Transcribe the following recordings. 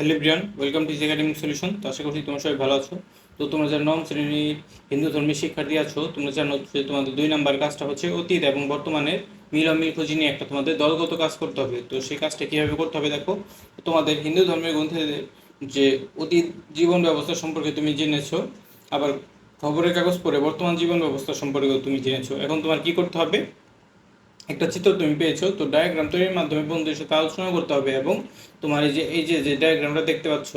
Hello Brian welcome to academic solution তো আশা করছি তোমরা সবাই ভালো আছো। তো তোমরা যারা নবম শ্রেণির হিন্দু ধর্মের শিক্ষার্থী আছো, তোমরা জানো যে তোমাদের দুই নাম্বার কাজটা হচ্ছে অতীত এবং বর্তমানের মিল অমিল খুঁজি নিয়ে একটা তোমাদের দলগত কাজ করতে হবে। তো সেই কাজটা কীভাবে করতে হবে দেখো, তোমাদের হিন্দু ধর্মের গ্রন্থে যে অতীত জীবন ব্যবস্থা সম্পর্কে তুমি জেনেছো, আবার খবরের কাগজ পড়ে বর্তমান জীবন ব্যবস্থা সম্পর্কেও তুমি জেনেছো। এখন তোমার কি করতে হবে? একটা চিত্র তুমি পেয়েছ, তো ডায়াগ্রাম তৈরির মাধ্যমে বন্ধুদের সাথে আলোচনা করতে হবে এবং তোমার এই যে এই যে যে ডায়াগ্রামটা দেখতে পাচ্ছ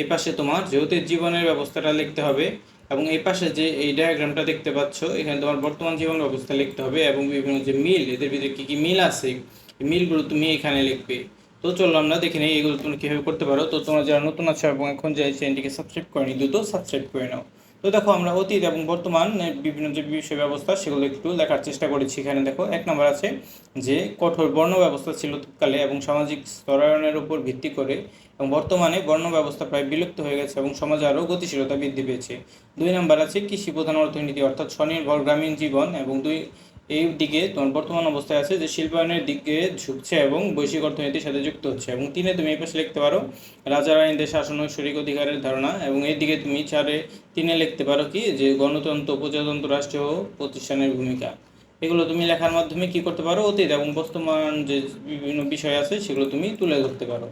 এই পাশে তোমার যেহেতু জীবনের ব্যবস্থাটা লিখতে হবে এবং এই পাশে যে এই ডায়াগ্রামটা দেখতে পাচ্ছ, এখানে তোমার বর্তমান জীবন ব্যবস্থা লিখতে হবে এবং বিভিন্ন যে মিল, এদের ভিতরে কী কী মিল আছে মিলগুলো তুমি এখানে লিখবে। তো চলো আমরা দেখে নিই এগুলো তুমি কীভাবে করতে পারো। তো তোমরা যারা নতুন আছো এবং এখন যে চ্যানেলটিকে সাবস্ক্রাইব করেনি, দ্রুত সাবস্ক্রাইব করে নাও। তো দেখো, আমরা অতীত এবং বর্তমান বিভিন্ন যে বিষয় ব্যবস্থা সেগুলো একটু লেখার চেষ্টা করেছি। এখানে দেখো, এক নম্বর আছে যে, কঠোর বর্ণ ব্যবস্থা ছিল তৎকালে এবং সামাজিক স্তরায়নের উপর ভিত্তি করে এবং বর্তমানে বর্ণ ব্যবস্থা প্রায় বিলুপ্ত হয়ে গেছে এবং সমাজে আরও গতিশীলতা বৃদ্ধি পেয়েছে। দুই নম্বর আছে কৃষি প্রধান অর্থনীতি, অর্থাৎ স্বনির্ভর গ্রামীণ জীবন এবং দুই এই দিকে তোমার বর্তমান অবস্থায় আছে যে শিল্পায়নের দিকে ঝুঁকছে এবং বৈশ্বিক অর্থনীতির সাথে যুক্ত হচ্ছে। এবং তিনে তুমি এই পাশে লিখতে পারো রাজা রানীদের শাসন ঐশ্বরিক অধিকারের ধারণা। এবং এই দিকে তুমি চারে, তিনে লিখতে পারো কি যে গণতন্ত্র, প্রজাতন্ত্র রাষ্ট্রীয় প্রতিষ্ঠানের ভূমিকা। এগুলো তুমি লেখার মাধ্যমে কি করতে পারো? অতীত এবং বর্তমান যে বিভিন্ন বিষয় আছে সেগুলো তুমি তুলে ধরতে পারো।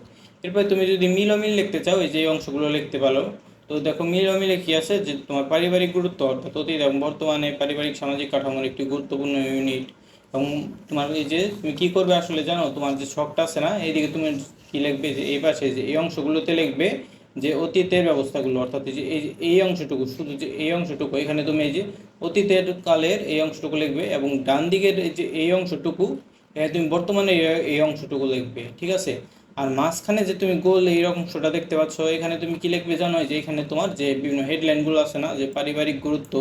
এরপরে তুমি যদি মিলমিল লিখতে চাও, এই যে অংশগুলো লিখতে পারো তো দেখো মিল কি আছে? যে তোমার পারিবারিক গুরুত্ব, অর্থাৎ অতীত এবং বর্তমানে পারিবারিক সামাজিক কাঠামোর একটি গুরুত্বপূর্ণ ইউনিট এবং তোমার এই যে তুমি কী করবে আসলে জানো? তোমার যে শখটা আছে না, এইদিকে তুমি কী লিখবে? যে এই পাশে যে এই অংশগুলোতে লিখবে যে অতীতের ব্যবস্থাগুলো, অর্থাৎ এই যে, এই এই অংশটুকু, শুধু যে এই অংশটুকু, এখানে তুমি এই যে অতীতের কালের এই অংশটুকু লিখবে এবং ডান দিকের যে এই অংশটুকু তুমি বর্তমানে এই অংশটুকু লিখবে, ঠিক আছে? আর মাঝখানে যে তুমি গোল এই শোটা দেখতে পাচ্ছ, এখানে তুমি কি লিখবে জানো? যে এখানে তোমার যে বিভিন্ন হেডলাইনগুলো আছে না, যে পারিবারিক গুরুত্ব,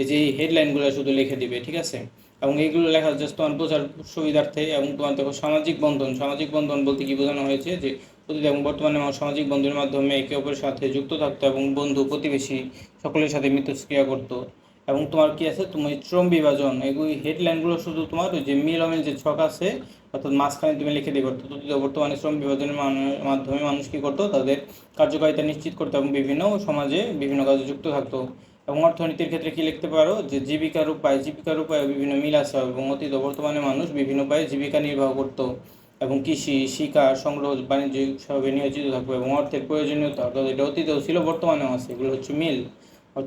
এই যে এই হেডলাইনগুলো শুধু লিখে দিবে, ঠিক আছে? এবং এইগুলো লেখা জাস্ট তোমার বোঝার সুবিধার্থে এবং তোমার দেখো সামাজিক বন্ধন সামাজিক বন্ধন বলতে কি বোঝানো হয়েছে? যে অতীত এবং বর্তমানে মানুষ সামাজিক বন্ধনের মাধ্যমে একে অপরের সাথে যুক্ত থাকতো এবং বন্ধু, প্রতিবেশী সকলের সাথে মিথস্ক্রিয়া করতো। এবং তোমার কি আছে? তুমি শ্রম বিভাজন এগুলি হেডলাইনগুলো শুধু তোমার ওই যে মিল অমিল যে ছক আছে, অর্থাৎ মাঝখানে তুমি লিখে দিয়ে ও বর্তমানে শ্রম বিভাজনের মাধ্যমে মানুষ কি করতো? তাদের কার্যকারিতা নিশ্চিত করতো এবং বিভিন্ন সমাজে বিভিন্ন কাজে যুক্ত থাকতো। এবং অর্থনীতির ক্ষেত্রে কি লিখতে পারো? যে জীবিকার উপায় জীবিকার উপায়ে বিভিন্ন মিল আছে এবং অতীত বর্তমানে মানুষ বিভিন্ন উপায়ে জীবিকা নির্বাহ করতো। এবং কৃষি শিকার সংগ্রহ বাণিজ্যিক সবে নিয়োজিত থাকবে এবং অর্থের প্রয়োজনীয়তা, অর্থাৎ এটা অতীতেও ছিল, বর্তমানেও আছে। এগুলো হচ্ছে মিল। ও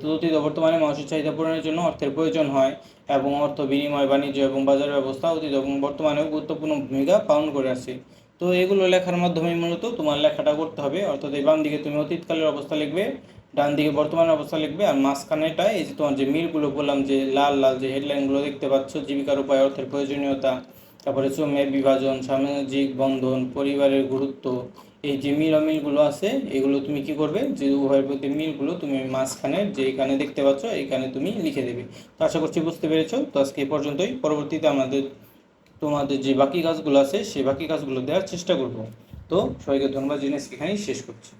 বর্তমানে মানুষের চাহিদা পূরণের জন্য অর্থের প্রয়োজন হয় এবং অর্থ বিনিময়, বাণিজ্য এবং বাজার ব্যবস্থা অতীত এবং বর্তমানেও গুরুত্বপূর্ণ ভূমিকা পালন করে আসছে তো এগুলো লেখার মাধ্যমে মূলত তোমার লেখাটা করতে হবে। অর্থাৎ এই বাম দিকে তুমি অতীতকালের অবস্থা লিখবে ডান দিকে বর্তমানের অবস্থা লিখবে, আর মাঝখানেটা এই যে তোমার যে মিলগুলো বললাম, যে লাল লাল যে হেডলাইনগুলো দেখতে পাচ্ছ, জীবিকার উপায়, অর্থের প্রয়োজনীয়তা, তারপরে শ্রমের বিভাজন, সামাজিক বন্ধন, পরিবারের গুরুত্ব এই যে মিল অমিলগুলো আছে, এগুলো তুমি কি করবে? যে উভয়ের প্রতি মিলগুলো তুমি মাঝখানে যে এখানে দেখতে পাচ্ছ, এখানে তুমি লিখে দেবে। তো আশা করছি বুঝতে পেরেছ। তো আজকে এ পর্যন্তই। পরবর্তীতে আমাদের, তোমাদের যে বাকি কাজগুলো আছে, সেই বাকি কাজগুলো দেওয়ার চেষ্টা করব। তো সবাইকে ধন্যবাদ জিনিস এখানেই শেষ করছি।